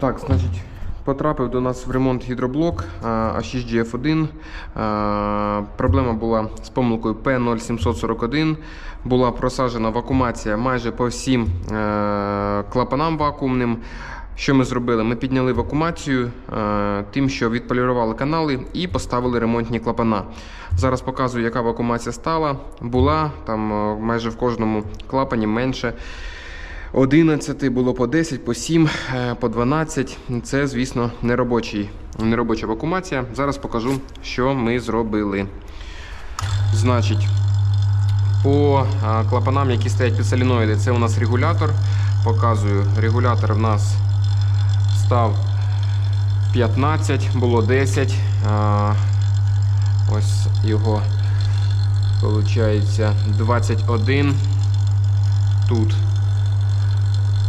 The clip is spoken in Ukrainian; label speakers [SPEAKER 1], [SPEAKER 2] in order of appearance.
[SPEAKER 1] Так, значить, потрапив до нас в ремонт гідроблок а, А6GF1. Проблема була з помилкою P0741. Була просаджена вакуумація майже по всім е, клапанам вакуумним. Що ми зробили? Ми підняли вакуумацію е, тим, що відполірували канали і поставили ремонтні клапана. Зараз показую, яка вакуумація стала. Була там е, майже в кожному клапані менше 11, було по 10, по 7, е, по 12. Це, звісно, не робочий, не робоча вакуумація. Зараз покажу, що ми зробили. Значить, по е, клапанам, які стоять під соліноїди, це у нас регулятор. Показую, регулятор в нас став 15, було 10. Е, Ось його, виходить, 21. Тут